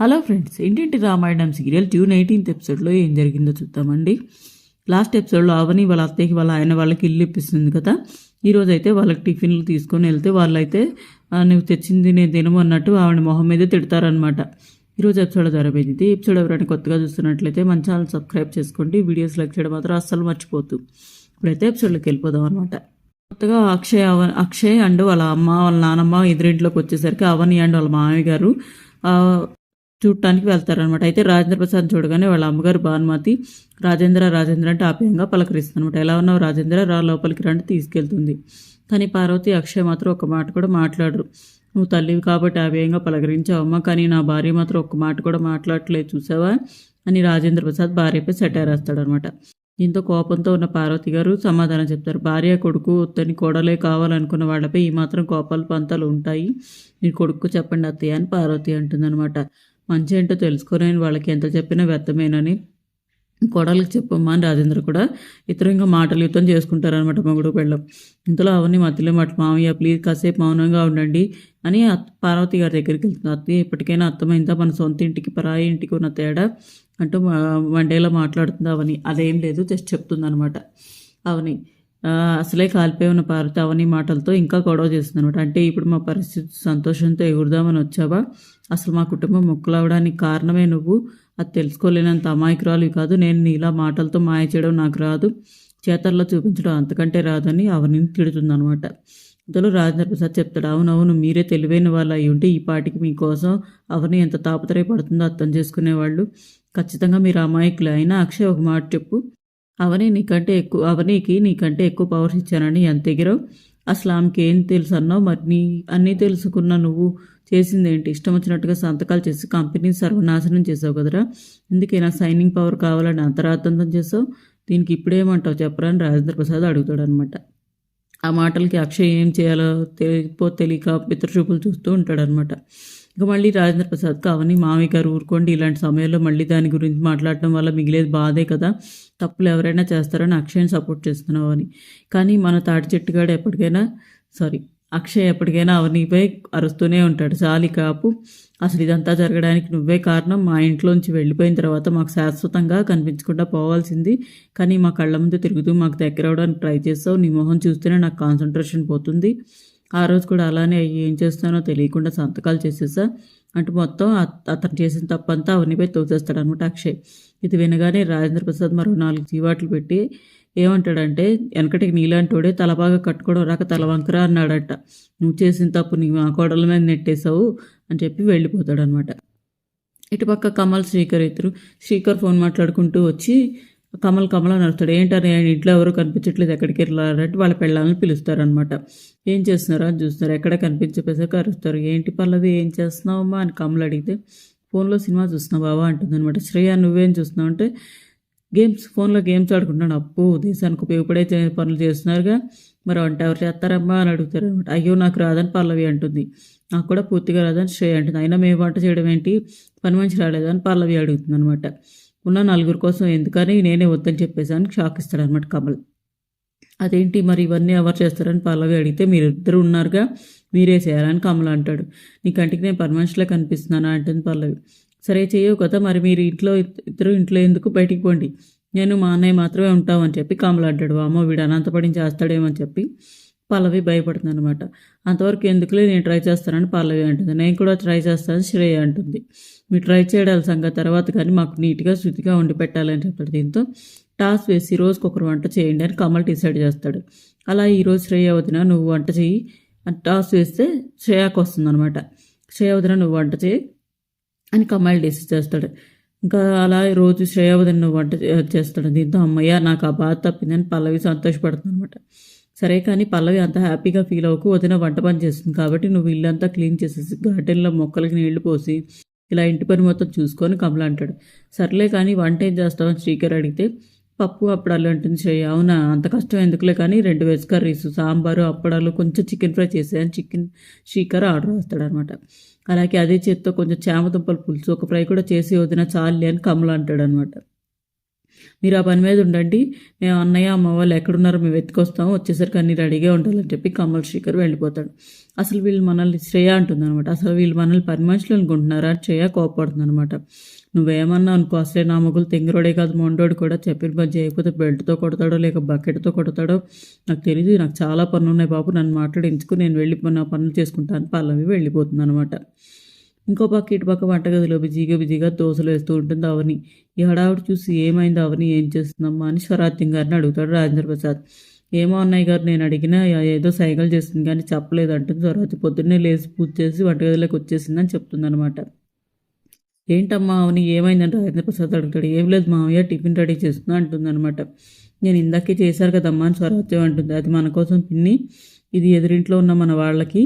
Hello friends ఏంటంటి Ramayanam serial June eighteenth ఎపిసోడ్లో ఏం జరిగిందో చూద్దామండి. లాస్ట్ ఎపిసోడ్లో అవని వాళ్ళ అత్తయ్యకి వాళ్ళ ఆయన వాళ్ళకి ఇల్లు ఇప్పిస్తుంది కదా. ఈరోజు అయితే వాళ్ళకి టిఫిన్లు తీసుకొని వెళ్తే వాళ్ళైతే అయితే నువ్వు తెచ్చింది నేను తినము అన్నట్టు ఆవిడ మొహం మీద తిడతారనమాట ఈరోజు ఎపిసోడ్ జరబోయింది ఎపిసోడ్ ఎవరైనా కొత్తగా చూస్తున్నట్లయితే మన ఛానల్ సబ్స్క్రైబ్ చేసుకోండి. వీడియోస్ లైక్ చేయడం మాత్రం అస్సలు మర్చిపోతూ ఇప్పుడైతే ఎపిసోడ్లోకి వెళ్ళిపోదాం అనమాట కొత్తగా అక్షయ్ అవ అక్షయ్ అండ్ వాళ్ళ అమ్మ వాళ్ళ నానమ్మ ఎదురింట్లోకి వచ్చేసరికి అవని అండ్ వాళ్ళ మామయ్య గారు చూడటానికి వెళ్తారనమాట అయితే రాజేంద్ర ప్రసాద్ చూడగానే వాళ్ళ అమ్మగారు భానుమతి రాజేంద్ర రాజేంద్ర అంటే ఆప్యాయంగా పలకరిస్తుందనమాట ఎలా ఉన్నావు రాజేంద్ర? రా లోపలికి రండి తీసుకెళ్తుంది. కానీ పార్వతి అక్షయ్ మాత్రం ఒక మాట కూడా మాట్లాడరు. నువ్వు తల్లివి కాబట్టి ఆప్యాయంగా పలకరించావమ్మా కానీ నా భార్య మాత్రం ఒక్క మాట కూడా మాట్లాడట్లేదు చూసావా? అని రాజేంద్ర ప్రసాద్ భార్యపై సెటైర్ వేస్తాడనమాట దీంతో కోపంతో ఉన్న పార్వతి గారు సమాధానం చెప్తారు. భార్య కొడుకు తని కోడలే కావాలనుకున్న వాళ్ళపై ఈ మాత్రం కోపాలు పంతాలు ఉంటాయి. నీ కొడుకు చెప్పండి అత్తయ్య అని పార్వతి అంటుందన్నమాట. మంచి ఏంటో తెలుసుకోలేని వాళ్ళకి ఎంత చెప్పినా వ్యర్థమేనని కోడలికి చెప్పమ్మా అని రాజేంద్ర కూడా ఇతరంగా మాటలు యుద్ధం చేసుకుంటారనమాట మగుడు పెళ్ళం. ఇంతలో అవన్నీ మధ్యలో మాట మామయ్య ప్లీజ్ కాసేపు మౌనంగా ఉండండి అని పార్వతి గారి దగ్గరికి వెళ్తుంది. అత్తయ్య ఇప్పటికైనా అర్థమైందా మన సొంత ఇంటికి పరాయి ఇంటికి ఉన్న తేడా అంటూ వన్డేలో మాట్లాడుతుంది అవని. అదేం లేదు జస్ట్ చెప్తుంది అనమాట అవని. అసలే కాలిపోయి ఉన్న పార్వతి మాటలతో ఇంకా గొడవ చేస్తుందనమాట అంటే ఇప్పుడు మా పరిస్థితి సంతోషంతో ఎగురుదామని వచ్చావా? అసలు మా కుటుంబం ముక్కలవడానికి కారణమే నువ్వు. అది తెలుసుకోలేనంత అమాయకురాలు కాదు. నేను నీలా మాటలతో మాయ చేయడం నాకు రాదు. చేతల్లో చూపించడం అంతకంటే రాదని అవని తిడుతుందనమాట ఇంతలో రాజేంద్ర ప్రసాద్ చెప్తాడు అవునవును మీరే తెలివైన వాళ్ళు అయి ఉంటే ఈ పాటికి మీకోసం అవని ఎంత తాపత్రయపడుతుందో అర్థం చేసుకునేవాళ్ళు. ఖచ్చితంగా మీరు అమాయకులే. అయినా అక్షయ్ ఒక మాట చెప్పు. అవని నీకంటే ఎక్కువ అవనీకి నీకంటే ఎక్కువ పవర్స్ ఇచ్చానని ఎంత ఎగిరావు? అసలు ఆమెకి ఏం తెలుసు అన్నావు? మరి నీ అన్నీ తెలుసుకున్న నువ్వు చేసింది ఏంటి? ఇష్టం వచ్చినట్టుగా సంతకాలు చేసి కంపెనీని సర్వనాశనం చేసావు కదరా. ఇందుకే నా సైనింగ్ పవర్ కావాలని అంతరాతంతం చేసావు? దీనికి ఇప్పుడేమంటావు? చెప్పరా అని రాజేంద్ర ప్రసాద్ అడుగుతాడు అనమాట ఆ మాటలకి అక్షయ్ ఏం చేయాలో తెలియపో తెలియక పితృచూపులు చూస్తూ ఉంటాడనమాట ఇక మళ్ళీ రాజేంద్ర ప్రసాద్ కావని మామయ్య గారు ఊరుకోండి ఇలాంటి సమయంలో మళ్ళీ దాని గురించి మాట్లాడటం వల్ల మిగిలేదు బాధే కదా. తప్పులు ఎవరైనా చేస్తారని అక్షయ్ని సపోర్ట్ చేస్తున్నావు అని. కానీ మన తాటి చెట్టుగాడు ఎప్పటికైనా సారీ అక్షయ్ ఎప్పటికైనా అవనిపై అరుస్తూనే ఉంటాడు. సాలి కాపు అసలు ఇదంతా జరగడానికి నువ్వే కారణం. మా ఇంట్లోంచి వెళ్ళిపోయిన తర్వాత మాకు శాశ్వతంగా కనిపించకుండా పోవాల్సింది. కానీ మా కళ్ళ ముందు తిరుగుతూ మాకు దగ్గర అవడానికి ట్రై చేస్తావు. నీ మొహం చూస్తేనే నాకు కాన్సన్ట్రేషన్ పోతుంది. ఆ రోజు కూడా అలానే ఏం చేస్తానో తెలియకుండా సంతకాలు చేసేసా. అంటే మొత్తం అతను చేసిన తప్పంతా అవనిపై తోసేస్తాడు అనమాట అక్షయ్. ఇది వినగానే రాజేంద్ర ప్రసాద్ మరో నాలుగు జీవాట్లు పెట్టి ఏమంటాడంటే వెనకటికి నీలాంటోడే తలబాగా కట్టుకోవడం రాక తలవంకరా అన్నాడట. నువ్వు చేసిన తప్పు నీ మా కోడల మీద నెట్టేశావు అని చెప్పి వెళ్ళిపోతాడనమాట. ఇటుపక్క కమల్ శ్రీకర్ ఇద్దరు. శ్రీకర్ ఫోన్ మాట్లాడుకుంటూ వచ్చి కమల్ కమల్ అని అరుస్తాడు ఏంటని ఇంట్లో ఎవరు కనిపించట్లేదు ఎక్కడికి వెళ్ళారంటే వాళ్ళ పెళ్ళాలని పిలుస్తారనమాట ఏం చేస్తున్నారో? అని చూస్తారు ఎక్కడ కనిపించపేసాక అరుస్తారు ఏంటి పల్లవి? ఏం చేస్తున్నావమ్మా? అని కమల్ అడిగితే ఫోన్లో సినిమా చూస్తున్నావు బావా? అంటుంది అనమాట శ్రేయ నువ్వేం చూస్తున్నావు? అంటే గేమ్స్ ఫోన్లో గేమ్స్ ఆడుకుంటున్నాను. అప్పు దేశానికి ఉపయోగపడే పనులు చేస్తున్నారుగా. మరి వంట ఎవరు చేస్తారమ్మా? అని అడుగుతారు అనమాట అయ్యో నాకు రాదని పల్లవి అంటుంది. నాకు కూడా పూర్తిగా రాదని శ్రేయ అంటుంది. అయినా మేము వంట చేయడం ఏంటి? పని మంచి రాలేదని పల్లవి అడుగుతుంది అనమాట ఉన్న నలుగురు కోసం ఎందుకని నేనే వద్దని చెప్పేసాను షాక్ ఇస్తాడు అనమాట కమల్. అదేంటి మరి ఇవన్నీ ఎవరు చేస్తారని పల్లవి అడిగితే మీరు ఇద్దరు ఉన్నారుగా మీరే చేయాలని కమల్ అంటాడు. నీ కంటికి నేను పని కనిపిస్తున్నాను? అంటుంది పల్లవి. సరే చేయవు కదా మరి మీరు ఇంట్లో ఇద్దరు ఇంట్లో ఎందుకు బయటికి పోండి? నేను మా అన్నయ్య మాత్రమే ఉంటామని చెప్పి కమల్ అంటాడు. అమ్మ వీడు అనంతపడిని చేస్తాడేమో అని చెప్పి పల్లవి భయపడుతుంది అనమాట అంతవరకు ఎందుకులే నేను ట్రై చేస్తానని పల్లవి అంటుంది. నేను కూడా ట్రై చేస్తానని శ్రేయ అంటుంది. మీరు ట్రై చేయడాల సంగతి తర్వాత కానీ మాకు నీట్గా శుద్ధిగా వండి పెట్టాలని చెప్తాడు దీంతో. టాస్ వేసి రోజుకి ఒకరు వంట చేయండి అని కమల్ డిసైడ్ చేస్తాడు. అలా ఈరోజు శ్రేయ వదిన నువ్వు వంట చేయి అని టాస్ వేస్తే శ్రేయాకు వస్తుంది అనమాట శ్రేయ వదిన నువ్వు వంట చేయి అని కమల్ డిసైడ్ చేస్తాడు. ఇంకా అలా రోజు శ్రేయ వదిన నువ్వు వంట చేస్తాడు. దీంతో అమ్మయ్య నాకు ఆ బాధ తప్పిందని పల్లవి సంతోషపడుతుంది అనమాట సరే కానీ పల్లవి అంత హ్యాపీగా ఫీల్ అవ్వకు వదిన వంట పని చేస్తుంది కాబట్టి నువ్వు ఇల్లంతా క్లీన్ చేసేసి గార్డెన్లో మొక్కలకి నీళ్ళు పోసి ఇలా ఇంటి పని మొత్తం చూసుకొని కమల అంటాడు. సర్లే కానీ వంట ఏం చేస్తావని శ్రీకర్ అడిగితే పప్పు అప్పడాలు అంటుంది శ్రేయ. అవునా? అంత కష్టం ఎందుకులే కానీ రెండు వెజ్ కర్రీస్ సాంబారు అప్పడాలు కొంచెం చికెన్ ఫ్రై చేసేయని చికెన్ శ్రీకర్ ఆర్డర్ వేస్తాడు అనమాట అలాగే అదే చేత్తో కొంచెం చామదుంపల పులుసు ఒక ఫ్రై కూడా చేసి వదిన చాలే అని కమల అంటాడు అనమాట మీరు ఆ పని మీద ఉండండి. మేము అన్నయ్య అమ్మ వాళ్ళు ఎక్కడున్నారో మేము వెతుకొస్తాము. వచ్చేసరికి అన్ని రెడీగా ఉండాలని చెప్పి కమల్ శేఖర్ వెళ్ళిపోతాడు. అసలు వీళ్ళు మనల్ని శ్రేయ అంటుంది అనమాట అసలు వీళ్ళు మనల్ని పని మనుషులు అనుకుంటున్నారా? శ్రేయ కోపడుతుంది అనమాట నువ్వేమన్నా అనుకో అసలే నా మొగులు తెంగిరోడే కాదు మొండోడు కూడా చెప్పిన పని చేయకపోతే బెల్ట్తో కొడతాడో లేక బకెట్తో కొడతాడో? నాకు తెలియదు నాకు చాలా పనులు ఉన్నాయి బాబు. నన్ను మాట్లాడించుకుని నేను వెళ్ళి నా పనులు చేసుకుంటాను పల్లవి వెళ్ళిపోతుంది అనమాట ఇంకో పక్క ఇటు పక్క వంటగదిలో బిజీగా బిజీగా దోశలు వేస్తూ ఉంటుంది అవని. ఈ చూసి ఏమైంది అవని? ఏం చేస్తుందమ్మా అని శరాత్యం గారిని అడుగుతాడు రాజేంద్ర ప్రసాద్. ఏమో అన్నయ్య గారు నేను అడిగినా ఏదో సైకిల్ చేస్తుంది కానీ చెప్పలేదు అంటుంది. తర్వాత పొద్దున్నే లేచి పూజ చేసి వంటగదిలోకి వచ్చేసిందని చెప్తుంది అనమాట ఏంటమ్మా అవని? ఏమైందంటే రాజేంద్ర ప్రసాద్ అడుగుతాడు. ఏం లేదు మామయ్య టిఫిన్ రెడీ చేస్తున్నా అంటుంది అనమాట నేను ఇందాకే చేశారు కదమ్మా అని స్వరాత్యం అంటుంది. అది మన కోసం పిన్ని. ఇది ఎదురింట్లో ఉన్న మన వాళ్ళకి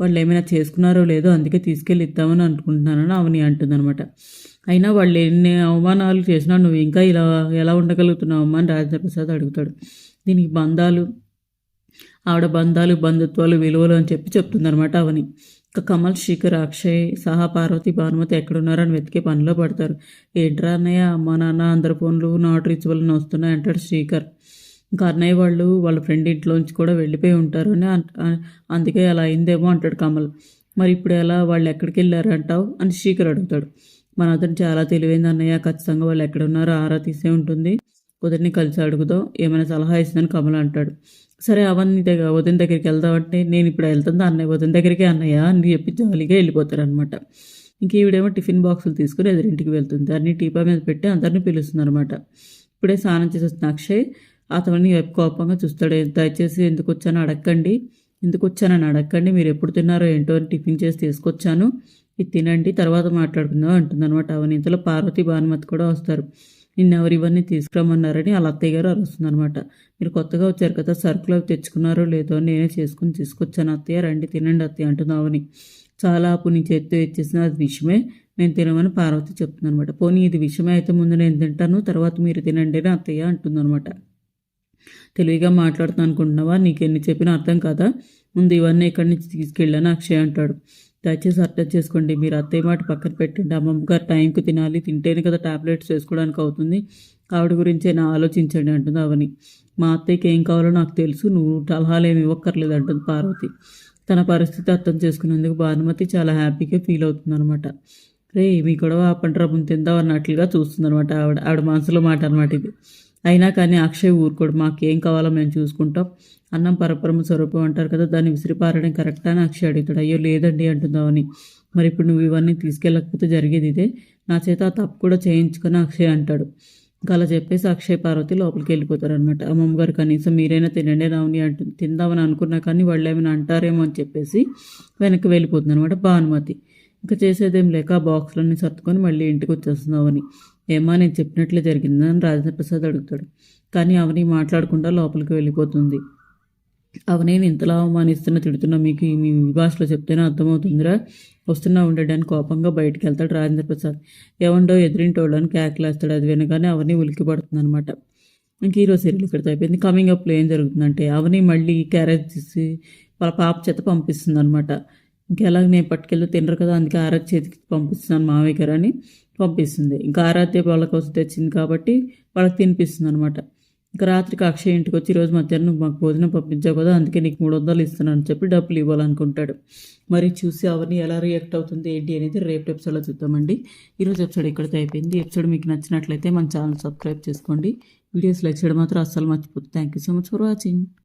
వాళ్ళు ఏమైనా చేసుకున్నారో లేదో అందుకే తీసుకెళ్ళి ఇద్దామని అనుకుంటున్నానని అవని అంటుందన్నమాట. అయినా వాళ్ళు ఎన్ని అవమానాలు చేసినా నువ్వు ఇంకా ఇలా ఎలా ఉండగలుగుతున్నావమ్మా అని రాజేంద్ర ప్రసాద్ అడుగుతాడు. దీనికి బంధాలు ఆవిడ బంధాలు బంధుత్వాలు విలువలు అని చెప్పి చెప్తుందనమాట అవని. ఇంకా కమల్ శిఖర్ అక్షయ్ సహా పార్వతి భానుమతి ఎక్కడున్నారని వెతికే పనిలో పడతారు. ఏంట్రా అన్నయ్య అమ్మ నాన్న అందరి ఫోన్లు నాట్ రీచ్ వలన వస్తున్నాయి అంటాడు శ్రీకర్ ఇంకా అన్నయ్య వాళ్ళు వాళ్ళ ఫ్రెండ్ ఇంట్లోంచి కూడా వెళ్ళిపోయి ఉంటారు అని అందుకే అలా అయిందేమో అంటాడు కమల్. మరి ఇప్పుడు ఎలా వాళ్ళు ఎక్కడికి వెళ్ళారు అంటావు అని శీకర్ అడుగుతాడు. మన అతను చాలా తెలివైంది అన్నయ్య ఖచ్చితంగా వాళ్ళు ఎక్కడ ఉన్నారో ఆరా తీసే ఉంటుంది. కుదిరిని కలిసి అడుగుదాం ఏమైనా సలహా ఇస్తుందని కమల్ అంటాడు. సరే అవన్నీ దగ్గర వదిన దగ్గరికి వెళ్దామంటే నేను ఇప్పుడు వెళ్తుంది అన్నయ్య? వదిన దగ్గరికి అన్నయ్య అని చెప్పి జాలీగా వెళ్ళిపోతారు అనమాట ఇంక ఈవిడేమో టిఫిన్ బాక్సులు తీసుకుని ఎదురింటికి వెళ్తుంది. అన్ని టీపా మీద పెట్టి అందరిని పిలుస్తుంది అనమాట ఇప్పుడే స్నానం చేసి వచ్చిన అక్షయ్ అతన్ని కోపంగా చూస్తాడు. దయచేసి ఎందుకు వచ్చానో అడగండి. ఎందుకు వచ్చానని అడగండి. మీరు ఎప్పుడు తిన్నారో ఏంటో అని టిఫిన్ చేసి తీసుకొచ్చాను. ఇది తినండి. తర్వాత మాట్లాడుకుందాం అంటుందన్నమాట. అవని ఇంతలో పార్వతి భానుమతి కూడా వస్తారు. నిన్నెవరు ఇవన్నీ తీసుకురమ్మన్నారని వాళ్ళ అత్తయ్య గారు అరుస్తుందనమాట మీరు కొత్తగా వచ్చారు కదా సరుకులు అవి తెచ్చుకున్నారో లేదో నేనే చేసుకుని తీసుకొచ్చాను. అత్తయ్య రండి తినండి అత్తయ్య అంటుంది అవని. చాలా అప్పు నీ చేతితో ఇచ్చేసిన అది విషయమే నేను తినమని పార్వతి చెప్తుంది అనమాట పోనీ ఇది విషయమే అయితే ముందు నేను తింటాను. తర్వాత మీరు తినండి అని అత్తయ్య అంటుందన్నమాట. తెలివిగా మాట్లాడుతాను అనుకుంటున్నావా? నీకు ఎన్ని చెప్పినా అర్థం కాదా? ముందు ఇవన్నీ ఎక్కడి నుంచి తీసుకెళ్ళాను అక్షయ్ అంటాడు. దయచేసి అర్థం చేసుకోండి. మీరు అత్తయ్య మాట పక్కన పెట్టండి. అమ్మమ్మ గారు టైంకి తినాలి. తింటేనే కదా టాబ్లెట్స్ వేసుకోవడానికి అవుతుంది. ఆవిడ గురించి నా ఆలోచించండి అంటుంది అవని. మా అత్తయ్యకి ఏం కావాలో నాకు తెలుసు. నువ్వు సలహాలు ఏమి ఇవ్వక్కర్లేదు అంటుంది పార్వతి. తన పరిస్థితి అర్థం చేసుకునేందుకు భానుమతి చాలా హ్యాపీగా ఫీల్ అవుతుంది అనమాట రే మీ గొడవ ఆపండి రబ్బుని తిందాం అన్నట్లుగా చూస్తుంది అనమాట ఆవిడ. ఆవిడ మనసులో మాట అనమాట ఇది. అయినా కానీ అక్షయ్ ఊరుకోడు. మాకేం కావాలో మేము చూసుకుంటాం. అన్నం పరపరమ స్వరూపం అంటారు కదా దాన్ని విసిరిపారడం కరెక్టా అని అక్షయ్ అడుగుతాడు. అయ్యో లేదండి అంటుందామని మరి ఇప్పుడు నువ్వు ఇవన్నీ తీసుకెళ్ళకపోతే జరిగేది ఇదే. నా చేత ఆ తప్పు కూడా చేయించుకొని అక్షయ్ అంటాడు. ఇంకా అలా చెప్పేసి అక్షయ్ పార్వతి లోపలికి వెళ్ళిపోతారు అనమాట అమ్మమ్మ గారు కనీసం మీరైనా తినండి రావుని అంటుంది తిందామని అనుకున్నా కానీ వాళ్ళు ఏమైనా అంటారేమో అని చెప్పేసి వెనక్కి వెళ్ళిపోతుంది అనమాట భానుమతి. ఇంకా చేసేదేం లేక ఆ బాక్స్లన్నీ సర్దుకొని మళ్ళీ ఇంటికి వచ్చేస్తున్నావని ఏమా నేను చెప్పినట్లే జరిగిందని రాజేంద్రప్రసాద్ అడుగుతాడు. కానీ అవని మాట్లాడకుండా లోపలికి వెళ్ళిపోతుంది. అవని ఇంతలా అవమానిస్తున్న తిడుతున్నా మీకు మీ భాషలో చెప్తేనే అర్థమవుతుందిరా. వస్తున్నా ఉండడానికి కోపంగా బయటికి వెళ్తాడు రాజేంద్ర ప్రసాద్ ఏమండో ఎదురింటోళ్ళని కేకలేస్తాడు అది వినగానే అవని ఉలికి పడుతుంది అనమాట ఇంక ఈరోజు సీరియల్ ఇక్కడితో అయిపోయింది. కమింగ్ అప్లో ఏం జరుగుతుందంటే అవని మళ్ళీ క్యారేజ్ తీసి వాళ్ళ పాప చేత పంపిస్తుంది అనమాట ఇంకెలాగ నేను పట్టుకెళ్తే తినరు కదా అందుకే ఆరాధ్య చేతికి పంపిస్తున్నాను మావయ్య గారు అని పంపిస్తుంది. ఇంకా ఆరాధ్య వాళ్ళ కోసం తెచ్చింది కాబట్టి వాళ్ళకి తినిపిస్తుంది అనమాట ఇంకా రాత్రికి అక్షయ్ ఇంటికి వచ్చి ఈరోజు మధ్యాహ్నం మాకు భోజనం పంపించావు కదా అందుకే నీకు మూడు వందలు ఇస్తున్నాను చెప్పి డబ్బులు ఇవ్వాలనుకుంటాడు. మరి చూసి అవన్నీ ఎలా రియాక్ట్ అవుతుంది ఏంటి అనేది రేపు ఎపిసోడ్లో చూద్దామండి. ఈరోజు ఎపిసోడ్ ఇక్కడితో అయిపోయింది. ఎపిసోడ్ మీకు నచ్చినట్లయితే మన ఛానల్ సబ్స్క్రైబ్ చేసుకోండి. వీడియోస్ లైక్ చేయడం మాత్రం అస్సలు మర్చిపోతుంది thank you so much for watching